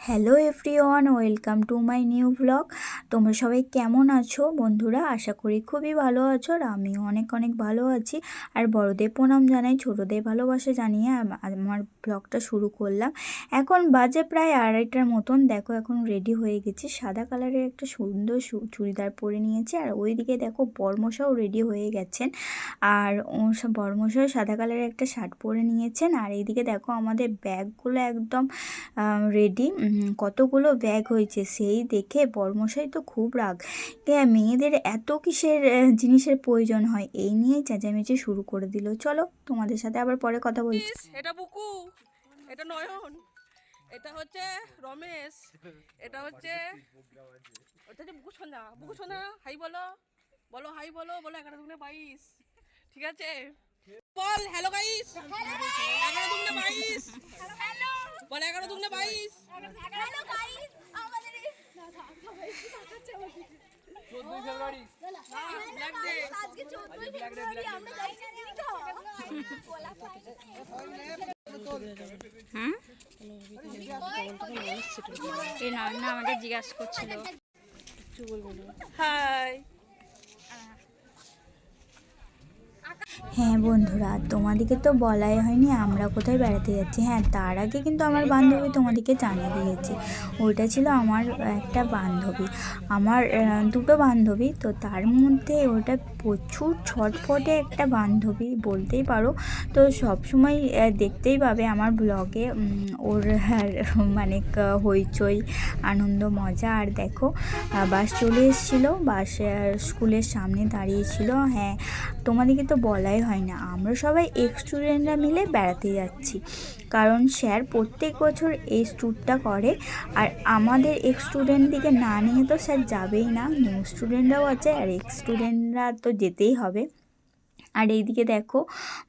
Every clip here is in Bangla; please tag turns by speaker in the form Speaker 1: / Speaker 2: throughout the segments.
Speaker 1: Hello everyone welcome to my new blog তোমরা সবাই কেমন আছো? বন্ধুরা, আশা করি খুবই ভালো আছো আর আমিও অনেক অনেক ভালো আছি। আর বড়দের প্রণাম জানাই, ছোটোদের ভালোবাসা জানিয়ে আমার ব্লগটা শুরু করলাম। এখন বাজে প্রায় আড়াইটার মতন। দেখো, এখন রেডি হয়ে গেছি। সাদা কালারের একটা সুন্দর চুড়িদার পরে নিয়েছি। আর ওইদিকে দেখো, বর্মশাও রেডি হয়ে গেছেন। আর বর্মশাও সাদা কালারের একটা শার্ট পরে নিয়েছেন। আর এইদিকে দেখো, আমাদের ব্যাগগুলো একদম রেডি কতগুলো ব্যাগ হয়েছে, সেই দেখে বর্মশাই তো খুব রাগ। কে মেয়েদের এত কিসের জিনিসের প্রয়োজন হয়? এই নিয়েই চেঁচামেচি শুরু করে দিল। চলো তোমাদের সাথে আবার পরে কথা বলছি।
Speaker 2: এটা বুকু! এটা নয়ন! এটা হচ্ছে রমেশ! এটা হচ্ছে ওটা হচ্ছে বুকু সোনা বুকু সোনা হাই বলো। বলো হাই বলো বলো এগারো দুগুনে বাইশ। ঠিক আছে? বল হ্যালো গাইস! এগারো দুগুনে বাইশ! বল এগারো দুগুনে বাইশ! ব্ল্যাক ডে
Speaker 1: এই না না আমাকে জিজ্ঞাসা করছিল।
Speaker 2: হাই।
Speaker 1: হ্যাঁ বন্ধুরা, তোমাদেরকে তো বলাই হয়নি, আমরা কোথায় বেড়াতে যাচ্ছি? হ্যাঁ তার আগে কিন্তু আমার বান্ধবী তোমাদেরকে জানিয়ে দিয়েছে। ওইটা ছিল আমার একটা বান্ধবী। আমার দুটো বান্ধবী, তো তার মধ্যে ওটা প্রচুর ছটফটে একটা বান্ধবী বলতেই পারো। তো সবসময় দেখতেই পাবে আমার ব্লগে ওর আর মানে হইচই, আনন্দ, মজা। আর দেখো বাস চলে এসেছিল, বাস স্কুলের সামনে দাঁড়িয়েছিল হ্যাঁ। তোমাদেরকে তো বলাই হয় না। আমরা সবাই এক্স স্টুডেন্টরা মিলে বেড়াতে যাচ্ছি। কারণ স্যার প্রত্যেক বছর এই ট্যুরটা করে। আর আমাদের এক্স স্টুডেন্টদিকে না নিয়ে তো স্যার যাবেই না। নিউ স্টুডেন্টরাও আছে আর এক্স স্টুডেন্টরা তো যেতেই হবে। আর এইদিকে দেখো,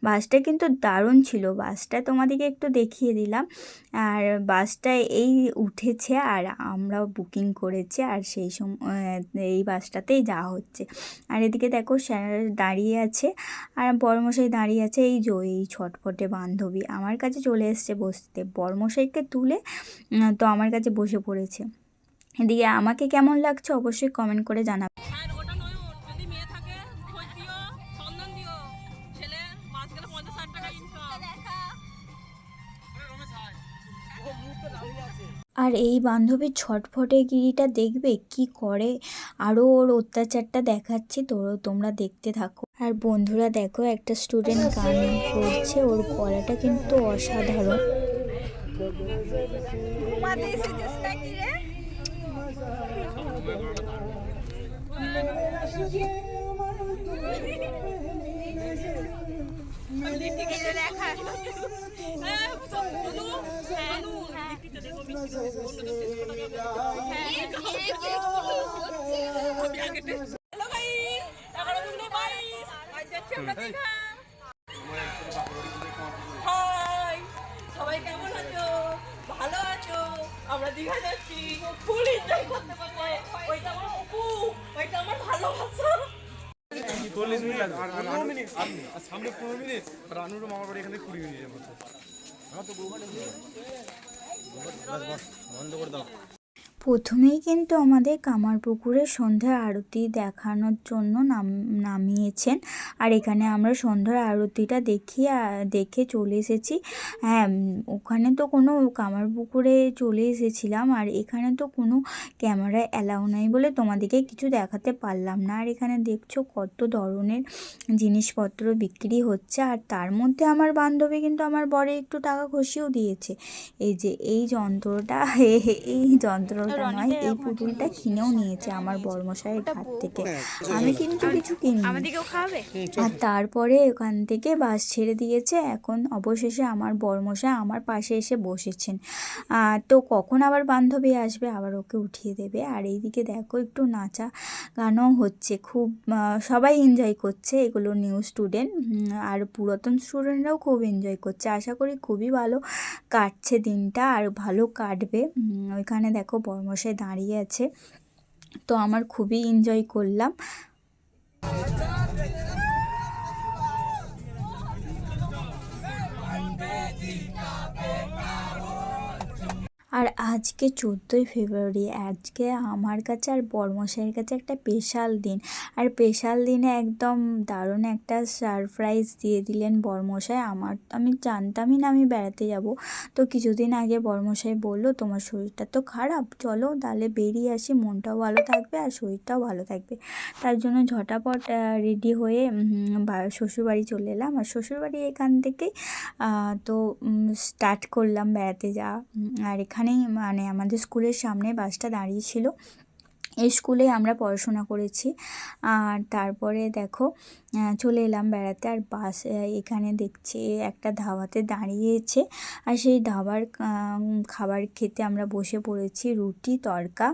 Speaker 1: বাসটা কিন্তু দারুণ ছিল। বাসটা তোমাদেরকে একটু দেখিয়ে দিলাম। আর বাসটা এই উঠেছে আর আমরাও বুকিং করেছি আর সেই সময় এই বাসটাতেই যাওয়া হচ্ছে। আর এদিকে দেখো, স্যার দাঁড়িয়ে আছে আর বড়মশাই দাঁড়িয়ে আছে। এই যে, এই ছটফটে বান্ধবী আমার কাছে চলে এসছে বসতে। বড়মশাইকে তুলে তো আমার কাছে বসে পড়েছে। এদিকে আমাকে কেমন লাগছে অবশ্যই কমেন্ট করে জানাবে।
Speaker 2: আর
Speaker 1: এই বান্ধবীর ছটফটে গিরিটা দেখবে? কি করে? আরও ওর অত্যাচারটা দেখাচ্ছি, তো তোমরা দেখতে থাকো। আর বন্ধুরা, দেখো, একটা স্টুডেন্ট গান করছে, ওর গলাটা কিন্তু অসাধারণ।
Speaker 2: হ্যালো গাইস এগারো দুগুনে বাইশ আজ যাচ্ছি আমরা দীঘা হাই সবাই কেমন ভালো আছো আমরা দীঘা যাচ্ছি ফুল
Speaker 3: মিনিট আর পনেরো রানুর মামার বাড়ি এখান কুড়ি মিনিটের মতো আমার তো বন্ধ করে দাও
Speaker 1: প্রথমেই কিন্তু আমাদের কামারপুকুরে সন্ধ্যার আরতি দেখানোর জন্য নাম, নামিয়েছেন। আর এখানে আমরা সন্ধ্যার আরতিটা দেখি দেখে চলে এসেছি। হ্যাঁ ওখানে তো কোনো কামারপুকুরে চলে এসেছিলাম। আর এখানে তো কোনো ক্যামেরা অ্যালাউ নাই বলে তোমাদেরকে কিছু দেখাতে পারলাম না। আর এখানে দেখছ কত ধরনের জিনিসপত্র বিক্রি হচ্ছে। আর তার মধ্যে আমার বান্ধবী কিন্তু আমার বরে একটু টাকা ঘষিয়েও দিয়েছে। এই যে, এই যন্ত্রটা, এই নয় এই পুতুলটা কিনেও নিয়েছে আমার বর্মশাইয়ের হাত থেকে। আমি কিন্তু কিছু কিনি আর তারপরে ওখান থেকে বাস ছেড়ে দিয়েছে। এখন অবশেষে আমার বর্মশাই আমার পাশে এসে বসেছেন। আহ, তো কখন আবার বান্ধবী আসবে আবার ওকে উঠিয়ে দেবে। আর এইদিকে দেখো একটু নাচা গানও হচ্ছে। খুব সবাই এনজয় করছে। এগুলো নিউ স্টুডেন্ট আর পুরাতন স্টুডেন্টরাও খুব এনজয় করছে। আশা করি খুবই ভালো কাটছে দিনটা আর ভালো কাটবে। ওইখানে দেখো বর্মশাই দাঁড়িয়ে আছে। তো আমার খুবই এনজয় করলাম। আজকে চোদ্দোই ফেব্রুয়ারি, আজকে আমার কাছে আর বড়মশাইয়ের কাছে একটা স্পেশাল দিন। আর স্পেশাল দিনে একদম দারুণ একটা সারপ্রাইজ দিয়ে দিলেন বড়মশাই আমার আমি জানতামই না আমি বেড়াতে যাব। তো কিছুদিন আগে বড়মশাই বলল, তোমার শরীরটা তো খারাপ, চলো তাহলে বেরিয়ে আসি, মনটাও ভালো থাকবে আর শরীরটাও ভালো থাকবে। তার জন্য ঝটাপট রেডি হয়ে শ্বশুরবাড়ি চলে এলাম। আর শ্বশুরবাড়ি এখান থেকেই তো স্টার্ট করলাম বেড়াতে যাওয়া। আর এখানেই মানে আমাদের স্কুলের সামনে বাসটা দাঁড়িয়েছিল। এই স্কুলে আমরা পড়াশোনা করেছি। আর তারপরে দেখো চলে এলাম বেড়াতে আর বাস এখানে দেখছি একটা ধাবাতে দাঁড়িয়েছে। আর সেই ধাবার খাবার খেতে আমরা বসে পড়েছি রুটি তড়কা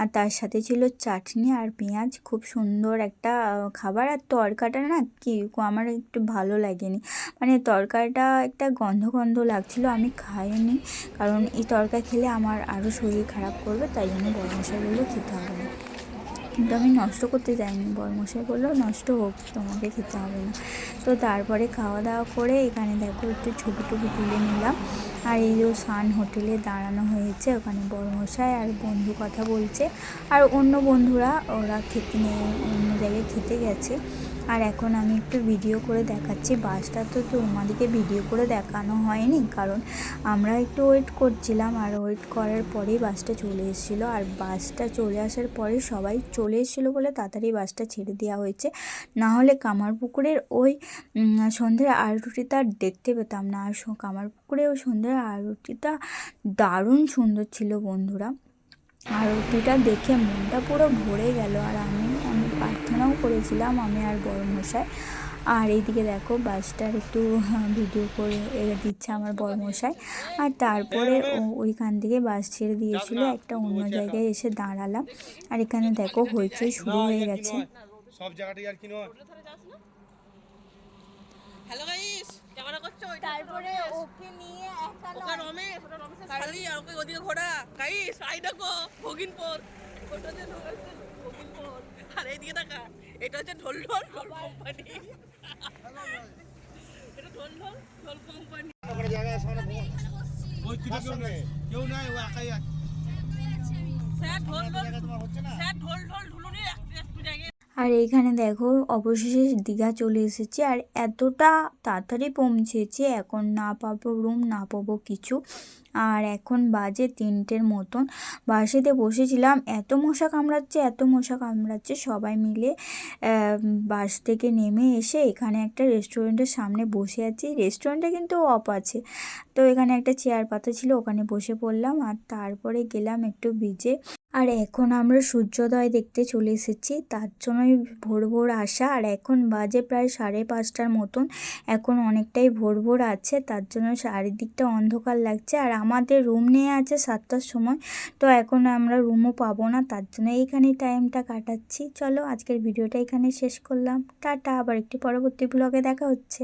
Speaker 1: আর তার সাথে ছিল চাটনি আর পেঁয়াজ। খুব সুন্দর একটা খাবার। আর তড়কাটা না কি আমার একটু ভালো লাগেনি। মানে তরকারিটা একটা গন্ধ গন্ধ লাগছিল, আমি খাইনি। কারণ এই তরকা খেলে আমার আরও শরীর খারাপ করবে, তাই জন্য মশাই বলল খেতে হবে। কিন্তু আমি নষ্ট করতে যাইনি। বরমশাই বলল, নষ্ট হোক, তোমাকে খেতে হবে না। তো তারপরে খাওয়া দাওয়া করে এখানে দেখো একটু ছবি টবি তুলে নিলাম। আর এই যে সান হোটেলে দাঁড়ানো হয়েছে, ওখানে বরমশাই আর বন্ধু কথা বলছে। আর অন্য বন্ধুরা, ওরা খেতে নিয়ে অন্য জায়গায় খেতে গেছে। আর এখন আমি একটু ভিডিও করে দেখাচ্ছি। বাসটা তো তোমাদেরকে ভিডিও করে দেখানো হয়নি, কারণ আমরা একটু ওয়েট করছিলাম আর ওয়েট করার পরেই বাসটা চলে এসেছিল। আর বাসটা চলে আসার পরে সবাই চলে এসেছিল বলে তাড়াতাড়ি বাসটা ছেড়ে দেওয়া হয়েছে। না হলে কামারপুকুরের ওই সন্ধ্যের আরতিটা আর দেখতে পেতাম না। আর কামারপুকুরে ওই সন্ধ্যের আরতিটা দারুণ সুন্দর ছিল বন্ধুরা। আরতিটা দেখে মনটা পুরো ভরে গেল। আর আমি প্রার্থনাও করেছিলাম আমি আর বড় মশাই। আর এইদিকে দেখো বাসটার একটু ভিডিও করে এ দিচ্ছে আমার বড় মশাই। আর তারপরে ওইখান থেকে বাস ছেড়ে দিয়েছিল একটা অন্য জায়গায় এসে দাঁড়ালাম। আর এখানে দেখো হইচই শুরু হয়ে গেছে।
Speaker 3: সব জায়গাটাই আর কি নয়
Speaker 2: হ্যালো গাইস ক্যামেরা করছ?
Speaker 1: তারপরে ওকে নিয়ে একা
Speaker 2: ওকে রমেশ ওটা রমেশের শালি আর ওকে ওদিকে ঘোড়া গাইস আই দেখো ভগিনপুর। ওটা হচ্ছে ঢোকাচ্ছে আর এইদিকে দেখা এটা হচ্ছে ঢোল ঢোল ঢোল কোম্পানি এটা ঢোল ঢোল ঢোল কোম্পানি স্যার ঢোল ঢোল স্যার ঢোল ঢোল ঢুলুনি
Speaker 1: আর এইখানে দেখো অবশেষে দীঘা চলে এসেছে আর এতটা তাড়াতাড়ি পৌঁছেছে, এখন না পাবো রুম না পাবো কিছু। আর এখন বাজে তিনটের মতন। বাসেতে বসেছিলাম, এত মশা কামড়াচ্ছে, এত মশা কামড়াচ্ছে, সবাই মিলে বাস থেকে নেমে এসে এখানে একটা রেস্টুরেন্টের সামনে বসে আছি। রেস্টুরেন্টে কিন্তু অফ আছে। তো এখানে একটা চেয়ার পাতা ছিল, ওখানে বসে পড়লাম। আর তারপরে গেলাম একটু বিচে আর এখন আমরা সূর্যোদয় দেখতে চলে এসেছি, তার জন্যই ভোর ভোর আসা। আর এখন বাজে প্রায় সাড়ে পাঁচটার মতন, এখন অনেকটাই ভোর ভোর আছে, তার জন্য চারিদিকটা অন্ধকার লাগছে। আর আমাদের রুম নিয়ে আছে সাতটার সময়, তো এখন আমরা রুমও পাবো না, তার জন্য এইখানেই টাইমটা কাটাচ্ছি। চলো আজকের ভিডিওটা এখানে শেষ করলাম। টাটা, আবার একটি পরবর্তী ব্লগে দেখা হচ্ছে।